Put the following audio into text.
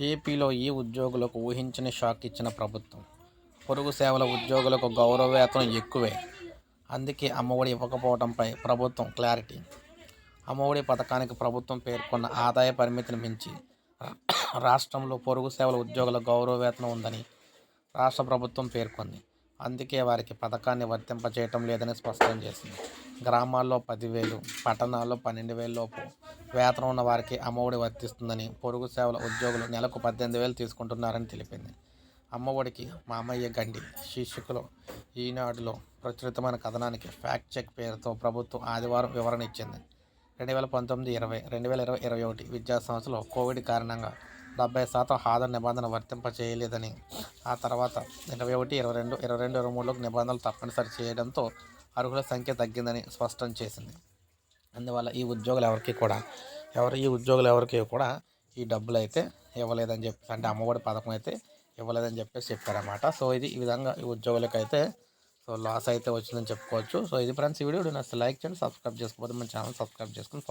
ఏపీలో ఈ ఉద్యోగులకు ఊహించని షాక్ ఇచ్చిన ప్రభుత్వం? పొరుగు సేవల ఉద్యోగులకు గౌరవవేతనం ఎక్కువే. అందుకే అమ్మఒడి ఇవ్వకపోవడంపై ప్రభుత్వం క్లారిటీ. అమ్మఒడి పథకానికి ప్రభుత్వం పేర్కొన్న ఆదాయ పరిమితిని మించి రాష్ట్రంలో పొరుగు సేవల ఉద్యోగుల గౌరవ వేతనం ఉందని రాష్ట్ర ప్రభుత్వం పేర్కొంది. అందుకే వారికి పథకాన్ని వర్తింపచేయటం లేదని స్పష్టం చేసింది. గ్రామాల్లో పదివేలు పట్టణాల్లో పన్నెండు వేల లోపు వేతనం ఉన్న వారికి అమ్మఒడి వర్తిస్తుందని పొరుగు సేవల ఉద్యోగులు నెలకు పద్దెనిమిది వేలు తీసుకుంటున్నారని తెలిపింది. అమ్మఒడికి మామయ్య గండి శీర్షికలో ఈనాడులో ప్రచురితమైన కథనానికి ఫ్యాక్ట్ చెక్ పేరుతో ప్రభుత్వం ఆదివారం వివరణ ఇచ్చింది. రెండు వేల పంతొమ్మిది ఇరవై రెండు వేల ఇరవై ఇరవై ఒకటి విద్యా సంవత్సరంలో కోవిడ్ కారణంగా డెబ్బై శాతం హాజరు నిబంధన వర్తింపచేయలేదని ఆ తర్వాత ఇరవై ఒకటి ఇరవై రెండు ఇరవై రెండు ఇరవై మూడులోకి నిబంధనలు తప్పనిసరి చేయడంతో అర్హుల సంఖ్య తగ్గిందని స్పష్టం చేసింది. అందువల్ల ఈ ఉద్యోగులు ఎవరికి కూడా ఎవరు ఈ ఉద్యోగులు ఎవరికి కూడా ఈ డబ్బులు అయితే ఇవ్వలేదని చెప్పేసి అంటే అమ్మఒడి పథకం అయితే ఇవ్వలేదని చెప్పేసి చెప్పారన్నమాట. సో ఇది ఈ విధంగా ఈ ఉద్యోగులకు అయితే సో లాస్ అయితే వచ్చిందని చెప్పుకోవచ్చు. సో ఇది ఫ్రెండ్స్ ఈ వీడియో నచ్చితే లైక్ చేయండి సబ్స్క్రైబ్ చేసుకోకపోతే మన ఛానల్ సబ్స్క్రైబ్ చేసుకుని